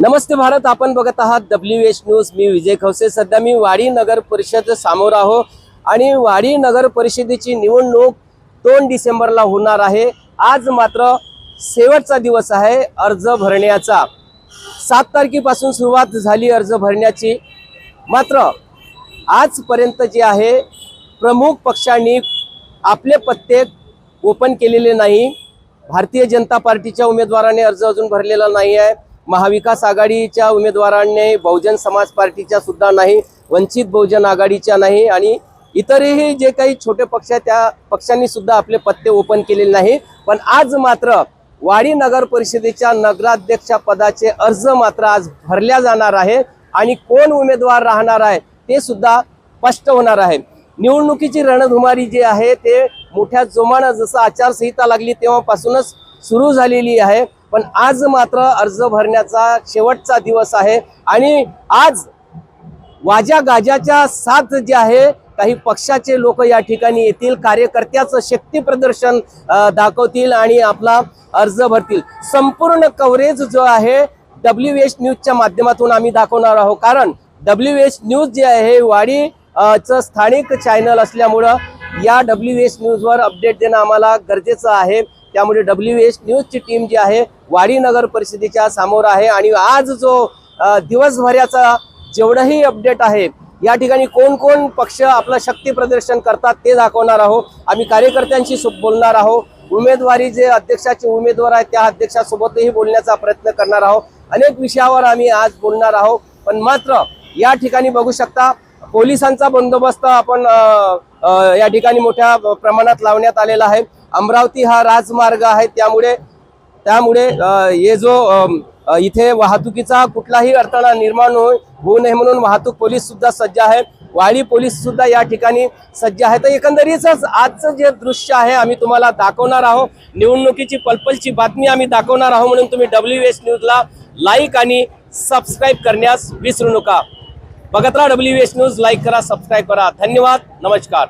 नमस्ते भारत आपण बघत आहात डब्ल्यू एच न्यूज मी विजय खवसे. सध्या मी वाडी नगर परिषद समोर आहो आणि वाडी नगर परिषदेची निवडणूक दोन डिसेंबरला होणार आहे. आज मात्र शेवटचा दिवस आहे अर्ज भरण्याचा. सात तारखेपासून सुरुवात झाली अर्ज भरण्याची. मात्र आजपर्यंत जे आहे प्रमुख पक्षांनी आपले पत्ते ओपन केलेले नाही. भारतीय जनता पार्टीच्या उमेदवाराने अर्ज अजून भरलेला नाही आहे. महाविकास आघाडीच्या उमेदवारांनी बहुजन समाज पार्टीच्या सुद्धा नाही वंचित बहुजन आघाडीच्या नाही आणि इतरही जे काही छोटे पक्ष त्या पक्षांनी सुद्धा आपले पत्ते ओपन केलेले नाही. पण आज मात्र वाडी नगर परिषदेच्या नगराध्यक्षा पदाचे अर्ज मात्र आज भरल्या जाणार आहे आणि कोण उमेदवार राहणार आहे ते सुद्धा स्पष्ट होणार आहे. निवडणुकीची रणधुमारी जी आहे ते मोठ्या जोमानं जसं आचारसंहिता लागली तेव्हापासूनच सुरू झालेली आहे. पण आज मात्र अर्ज भरण्याचा शेवटचा दिवस आहे आणि आज वाजा गाजाच्या साथ जे आहे काही पक्षाचे लोक या ठिकाणी येतील कार्यकर्त्याचं शक्ती प्रदर्शन दाखवतील आणि आपला अर्ज भरतील. संपूर्ण कव्हरेज जो आहे डब्ल्यू एच न्यूजच्या माध्यमातून आम्ही दाखवणार आहोत. कारण डब्ल्यू एच न्यूज जे आहे वाडी चं स्थानिक चॅनल असल्यामुळं या डब्ल्यू एच न्यूजवर अपडेट देणं आम्हाला गरजेचं आहे. त्यामुळे डब्ल्यू एच न्यूजची टीम जी आहे वाडी नगर परिषदेच्या समोर आहे. आणि आज जो दिवसभराचा जेवढंही अपडेट आहे या ठिकाणी कोण कोण पक्ष आपलं शक्ती प्रदर्शन करतात ते दाखवणार आहोत. आम्ही कार्यकर्त्यांशी बोलणार आहोत. उमेदवारी जे अध्यक्षाचे उमेदवार आहेत त्या अध्यक्षासोबतही बोलण्याचा प्रयत्न करणार आहोत. अनेक विषयावर आम्ही आज बोलणार आहोत. पण मात्र या ठिकाणी बघू शकता पोलिसांचा बंदोबस्त आपण या ठिकाणी मोठ्या प्रमाणात लावण्यात आलेला आहे. अमरावती हा राजमार्ग आहे. त्यामुळे त्यामुळे ये हे जो इथे वाहतुकीचा कुठलाही अडथळा निर्माण होऊ होऊ नये म्हणून वाहतूक पोलीस सुद्धा सज्ज आहे वाडी पोलीस सुद्धा या ठिकाणी सज्ज आहे तर एकंदरीतच आजचं जे दृश्य आहे आम्ही तुम्हाला दाखवणार आहोत. निवडणुकीची पलपलची बातमी आम्ही दाखवणार आहोत म्हणून तुम्ही डब्ल्यू एस न्यूजला लाईक आणि सबस्क्राईब करण्यास विसरू नका. बघत राहा डब्ल्यू एस न्यूज लाईक करा सबस्क्राईब करा. धन्यवाद. नमस्कार.